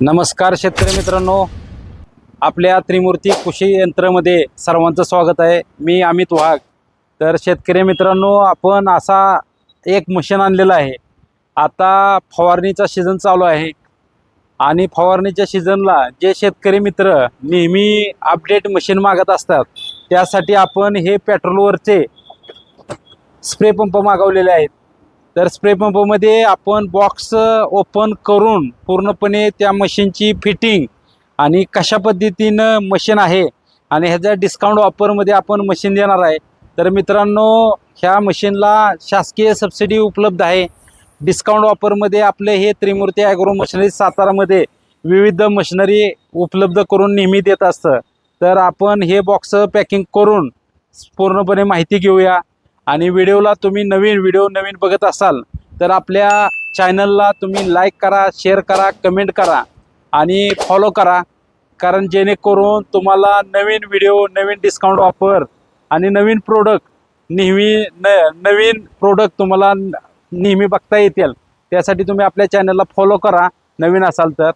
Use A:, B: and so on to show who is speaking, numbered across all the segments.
A: नमस्कार शेतकरी मित्रांनो. आपल्या त्रिमूर्ती कृषी यंत्रामध्ये सर्वांचं स्वागत आहे. मी अमित वाघ. तर शेतकरी मित्रांनो आपण असा एक मशीन आणलेलं आहे. आता फवारणीचा सीझन चालू आहे. आणि फवारणीच्या सीझनला जे शेतकरी मित्र नेहमी अपडेट मशीन मागत असतात त्यासाठी आपण हे पेट्रोलवरचे स्प्रे पंप मागवलेले आहेत. तर स्प्रे पंपमध्ये आपण बॉक्स ओपन करून पूर्णपणे त्या मशीनची फिटिंग आणि कशा पद्धतीनं मशीन आहे आणि ह्याच्या डिस्काउंट ऑफरमध्ये आपण मशीन देणार आहे. तर मित्रांनो ह्या मशीनला शासकीय सबसिडी उपलब्ध आहे. डिस्काउंट ऑफरमध्ये आपले हे त्रिमूर्ती ॲग्रो मशिनरी सातारामध्ये विविध मशिनरी उपलब्ध करून नेहमी देत असतं. तर आपण हे बॉक्स पॅकिंग करून पूर्णपणे माहिती घेऊया. आणि व्हिडिओला तुम्ही नवीन व्हिडिओ नवीन बघत असाल तर आपल्या चॅनलला तुम्ही लाईक करा शेअर करा कमेंट करा आणि फॉलो करा. कारण जेणेकरून तुम्हाला नवीन व्हिडिओ नवीन डिस्काउंट ऑफर आणि नवीन प्रोडक्ट नेहमी न नवीन प्रोडक्ट तुम्हाला नेहमी बघता येतील. त्यासाठी तुम्ही आपल्या चॅनलला फॉलो करा. नवीन असाल तर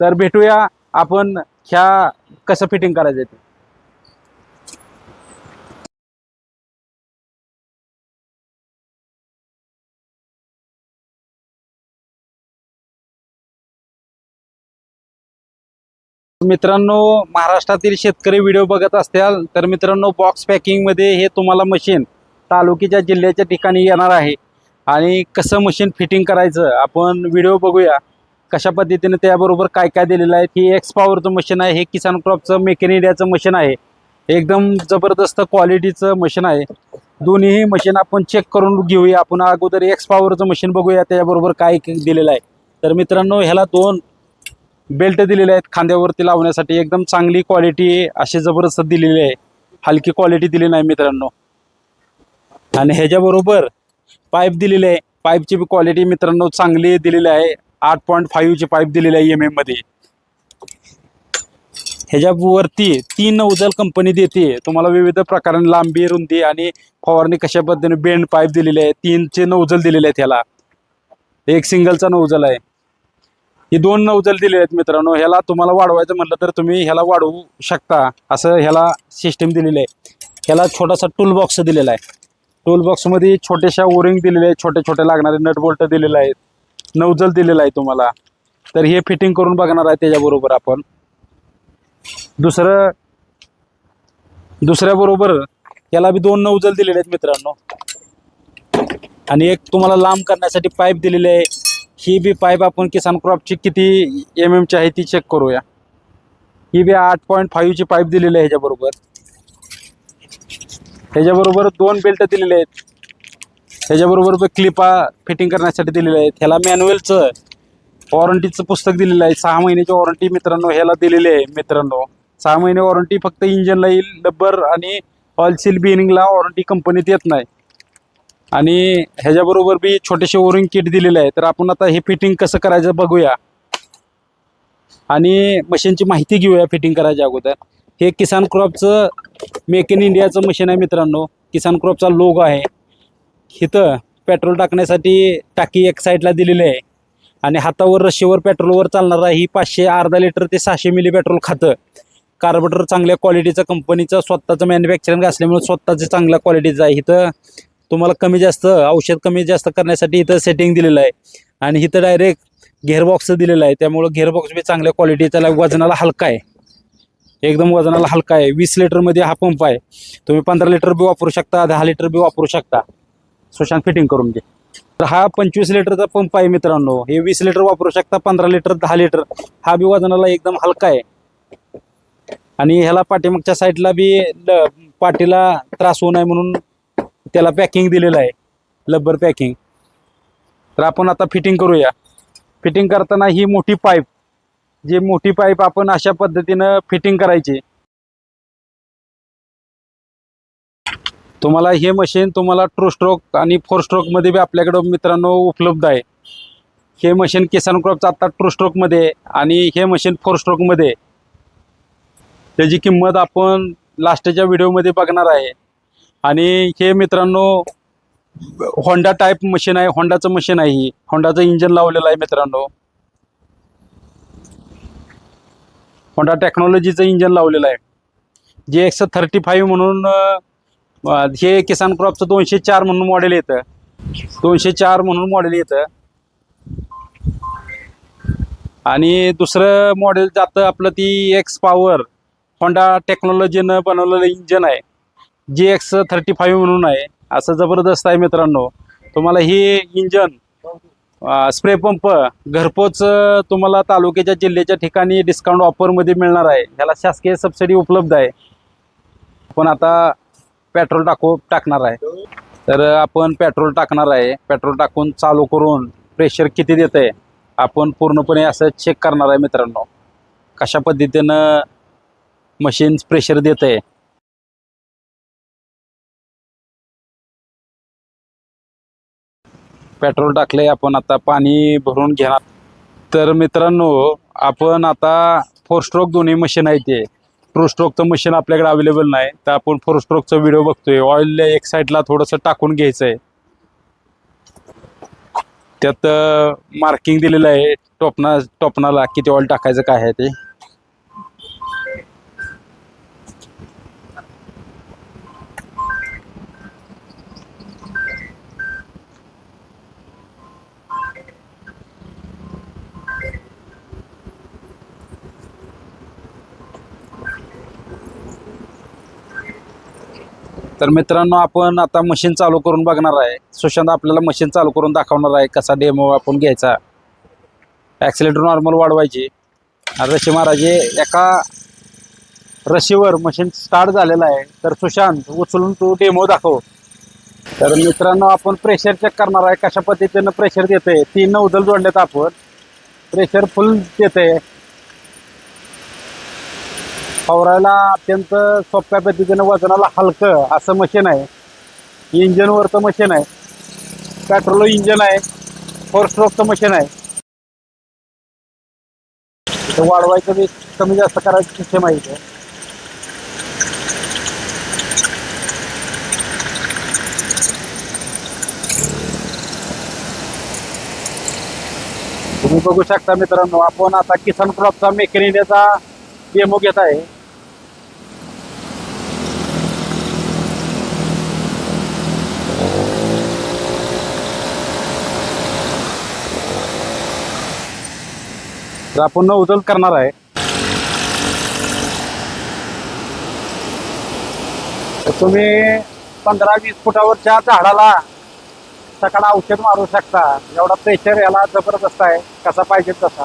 A: तर भेटूया आपण ह्या कसं फिटिंग करायचं ते. मित्रांनो महाराष्ट्रातील शेतकरी व्हिडिओ बघत असतील तर मित्रांनो बॉक्स पॅकिंगमध्ये हे तुम्हाला मशीन तालुक्याच्या जिल्ह्याच्या ठिकाणी येणार आहे. आणि कसं मशीन फिटिंग करायचं आपण व्हिडिओ बघूया. कशा पद्धतीने त्याबरोबर काय काय दिलेलं आहे ही एक्स पॉवरचं मशीन आहे हे किसान क्रॉपचं मेक इन इंडियाचं मशीन आहे. एकदम जबरदस्त क्वालिटीचं मशीन आहे. दोन्हीही मशीन आपण चेक करून घेऊया. आपण अगोदर एक्स पॉवरचं मशीन बघूया त्याच्याबरोबर काय दिलेलं आहे. तर मित्रांनो ह्याला दोन बेल्ट दिलेले आहेत खांद्यावरती लावण्यासाठी. एकदम चांगली क्वालिटी अशी जबरदस्त दिलेली आहे. हलकी क्वालिटी दिली नाही मित्रांनो. आणि ह्याच्याबरोबर पाईप दिलेले आहे. पाईपची बी क्वालिटी मित्रांनो चांगली दिलेली आहे. आठ पॉईंट फाईव्हची पाईप दिलेली आहे एम एममध्ये ह्याच्यावरती तीन उजल कंपनी देते. तुम्हाला विविध प्रकाराने लांबी रुंदी आणि फवारणी कशा पद्धतीने बेंड पाईप दिलेले आहे. तीनचे नौजल दिलेले आहेत ह्याला. एक सिंगलचा नौजल आहे. ही दोन नौजल दिले आहेत मित्रांनो. ह्याला तुम्हाला वाढवायचं म्हटलं तर तुम्ही ह्याला वाढवू शकता. असं ह्याला सिस्टीम दिलेली आहे. ह्याला छोटासा टूल बॉक्स दिलेला आहे. टूल बॉक्समध्ये छोट्याशा ओरिंग दिलेले आहेत. छोटे छोटे लागणारे नट बोल्ट दिलेले आहेत. नौजल दिलेला आहे तुम्हाला. तर हे फिटिंग करून बघणार आहे त्याच्याबरोबर आपण. दुसरं दुसऱ्याबरोबर याला बी दोन नौजल दिलेले आहेत मित्रांनो. आणि एक तुम्हाला लांब करण्यासाठी पाईप दिलेले आहे. ही बी पाईप आपण किसान क्रॉपची किती एम एमची आहे ती चेक करूया. ही बी आठ पॉईंट फाईव्हची पाईप दिलेली आहे ह्याच्याबरोबर. ह्याच्याबरोबर दोन बेल्ट दिलेले आहेत. ह्याच्याबरोबर बरोबर क्लिपा फिटिंग करण्यासाठी दिलेले आहेत. ह्याला मॅन्युअलचं वॉरंटीचं पुस्तक दिलेलं आहे. सहा महिन्याची वॉरंटी मित्रांनो ह्याला दिलेली आहे मित्रांनो. सहा महिने वॉरंटी फक्त इंजनला येईल डब्बर आणि ऑइल सील बिनिंगला वॉरंटी कंपनीत येत नाही. आणि ह्याच्याबरोबर बी छोटेसे ओरिंग किट दिलेले आहे. तर आपण आता हे फिटिंग कसं करायचं बघूया. आणि मशीनची माहिती घेऊया फिटिंग करायच्या अगोदर. हे किसान क्रॉपचं मेक इन इंडियाचं मशीन आहे मित्रांनो. किसान क्रॉपचा लोगो आहे. इथं पेट्रोल टाकण्यासाठी टाकी एक साईडला दिलेली आहे. आणि हातावर रशीवर पेट्रोलवर चालणारा ही पाचशे अर्धा लिटर ते सहाशे मिली पेट्रोल खातं. कार्बोरेटर चांगल्या क्वालिटीचं कंपनीचं स्वतःचं मॅन्युफॅक्चरिंग असल्यामुळे स्वतःचं चांगल्या क्वालिटीचं आहे. इथं तुम्हाला कमी जास्त औषध कमी जास्त करण्यासाठी इथं सेटिंग दिलेलं आहे. आणि इथं डायरेक्ट घेअरबॉक्स दिलेला आहे. त्यामुळं घेअरबॉक्स बी चांगल्या क्वालिटी त्याला वजनाला हलका आहे. एकदम वजनाला हलका आहे. वीस लिटरमध्ये हा पंप आहे. तुम्ही पंधरा लिटर बी वापरू शकता दहा लिटर बी वापरू शकता. सुशांत फिटिंग करून घे. तर हा पंचवीस लिटरचा पंप आहे मित्रांनो. हे वीस लिटर वापरू शकता पंधरा लिटर दहा लिटर हा बी वजनाला एकदम हलका आहे. आणि ह्याला पाठीमागच्या साईडला बी पाठीला त्रास होऊ नये म्हणून त्याला पॅकिंग दिलेलं आहे. लब्बर पॅकिंग तर आपण आता फिटिंग करूया. फिटिंग करताना ही मोठी पाईप जी मोठी पाईप आपण अशा पद्धतीनं फिटिंग करायची. तुम्हाला हे मशीन तुम्हाला ट्रू स्ट्रोक आणि फोर स्ट्रोकमध्ये बी आपल्याकडं मित्रांनो उपलब्ध आहे. हे मशीन किसान क्रॉपचं आता ट्रू स्ट्रोकमध्ये आणि हे मशीन फोर स्ट्रोकमध्ये त्याची किंमत आपण लास्टच्या व्हिडिओमध्ये बघणार आहे. आणि हे मित्रांनो होंडा टाईप मशीन आहे. होंडाचं मशीन आहे ही. होंडाचं इंजन लावलेलं आहे मित्रांनो. होंडा टेक्नॉलॉजीचं इंजन लावलेलं आहे. जे एक्स थर्टी फाईव्ह म्हणून हे किसान क्रॉपचं दोनशे चार म्हणून मॉडेल येतं. दोनशे चार म्हणून मॉडेल येतं. आणि दुसरं मॉडेल जातं आपलं ती एक्स पॉवर होंडा टेक्नॉलॉजीनं बनवलेलं इंजन आहे. जी एक्स थर्टी फाईव्ह म्हणून आहे. असं जबरदस्त आहे मित्रांनो. तुम्हाला ही इंजन स्प्रे पंप घरपोच तुम्हाला तालुक्याच्या जिल्ह्याच्या ठिकाणी डिस्काउंट ऑफरमध्ये मिळणार आहे. ह्याला शासकीय सबसिडी उपलब्ध आहे. पण आता पेट्रोल टाकू टाकणार आहे. तर आपण पेट्रोल टाकणार आहे. पेट्रोल टाकून चालू करून प्रेशर किती देत आहे आपण पूर्णपणे असं चेक करणार आहे मित्रांनो. कशा पद्धतीनं मशीन प्रेशर देत आहे पेट्रोल टाकले आपण आता पाणी भरून घेणार. तर मित्रांनो आपण आता फोर स्ट्रोक दोन्ही मशीन आहे ते. टू स्ट्रोकचं मशीन आपल्याकडे अवेलेबल नाही. तर आपण फोर स्ट्रोकचा व्हिडिओ बघतोय. ऑइल एक साईडला थोडंसं टाकून घ्यायचं आहे त्यात मार्किंग दिलेलं आहे. टोपना टोपणाला किती ऑइल टाकायचं काय आहे ते. तर मित्रांनो आपण आता मशीन चालू करून बघणार आहे. सुशांत आपल्याला मशीन चालू करून दाखवणार आहे कसा डेमो आपण घ्यायचा. ॲक्सिलेटर नॉर्मल वाढवायची. रशी महाराजे एका रशीवर मशीन स्टार्ट झालेलं आहे. तर सुशांत उचलून तू डेमो दाखव. तर मित्रांनो आपण प्रेशर चेक करणार आहे कशा पद्धतीनं प्रेशर देतंय. तीन नौदल जोडलेत आपण. प्रेशर फुल देते फवारायला अत्यंत सोप्या पद्धतीनं वजनाला हलकं असं मशीन आहे. इंजनवरचं मशीन आहे. पेट्रोल इंजन आहे. फोर स्ट्रोकचं मशीन आहे. वाढवायचं बी कमी जास्त करायची सिस्टम आहे. इथे तुम्ही बघू शकता मित्रांनो आपण आता किसान क्रॉपचा मेक इन इंडियाचा डेमो घेत आहे. तर आपण उचल करणार आहे. तर तुम्ही पंधरा वीस फुटावरच्या झाडाला सकाळ औषध मारू शकता. एवढा प्रेशर याला जबरदस्त आहे. कसा पाहिजे तसा.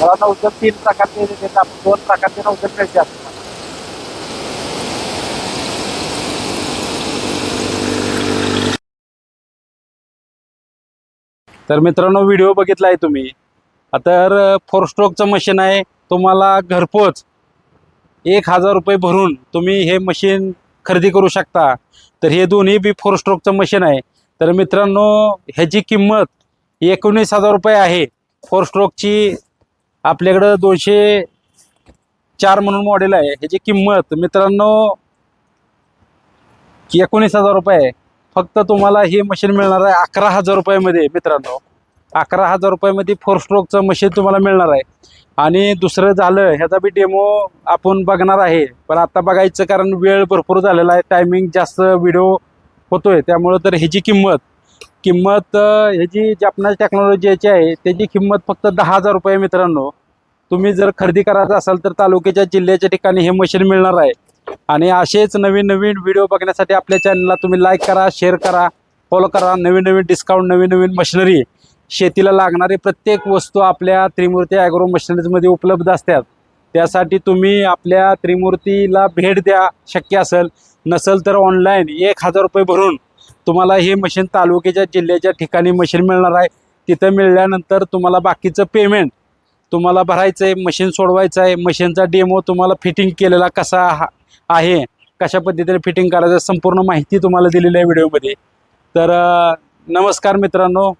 A: मला नौजल तीन प्रकारचे आपण दोन प्रकारचे नौजल मिळते असतात तर मित्रांनो व्हिडिओ बघितला आहे तुम्ही. तर फोर स्ट्रोकचं मशीन आहे तुम्हाला घरपोच एक हजार रुपये भरून तुम्ही हे मशीन खरेदी करू शकता. तर हे दोन्ही बी फोर स्ट्रोकचं मशीन आहे. तर मित्रांनो ह्याची किंमत एकोणीस हजार रुपये आहे. फोर स्ट्रोकची आपल्याकडं दोनशे चार म्हणून मॉडेल आहे. ह्याची किंमत मित्रांनो एकोणीस हजार रुपये आहे. फक्त तुम्हाला ही मशीन मिळणार आहे अकरा हजार रुपयामध्ये मित्रांनो. अकरा हजार रुपयामध्ये फोर स्ट्रोकचं मशीन तुम्हाला मिळणार आहे. आणि दुसरं झालं ह्याचा बी डेमो आपण बघणार आहे. पण आता बघायचं कारण वेळ भरपूर झालेला आहे टायमिंग जास्त व्हिडिओ होतोय. त्यामुळं तर ह्याची किंमत किंमत ह्याची जपनाज टेक्नॉलॉजी आहे त्याची किंमत फक्त दहा हजार रुपये मित्रांनो. तुम्ही जर खरेदी करायचं असाल तर तालुक्याच्या जिल्ह्याच्या ठिकाणी हे मशीन मिळणार आहे. आणि असेच नवीन नवीन व्हिडिओ बघण्यासाठी आपल्या चॅनलला तुम्ही लाईक करा शेअर करा फॉलो करा. नवीन नवीन डिस्काउंट नवीन नवीन मशिनरी शेतीला लागणारी प्रत्येक वस्तू आपल्या त्रिमूर्ती ॲग्रो मशिनरीजमध्ये उपलब्ध असतात. त्यासाठी तुम्ही आपल्या त्रिमूर्तीला भेट द्या शक्य असेल. नसेल तर ऑनलाईन एक हजार रुपये भरून तुम्हाला हे मशीन तालुक्याच्या जिल्ह्याच्या ठिकाणी मशीन मिळणार आहे. तिथं मिळाल्यानंतर तुम्हाला बाकीचं पेमेंट तुम्हाला भरायचं आहे मशीन सोडवायचं आहे मशीनचा डेमो तुम्हाला फिटिंग केलेला कसा हा- आहे कशा पद्धतीने फिटिंग करायचं संपूर्ण माहिती तुम्हाला दिलेली आहे व्हिडिओमध्ये तर नमस्कार मित्रांनो.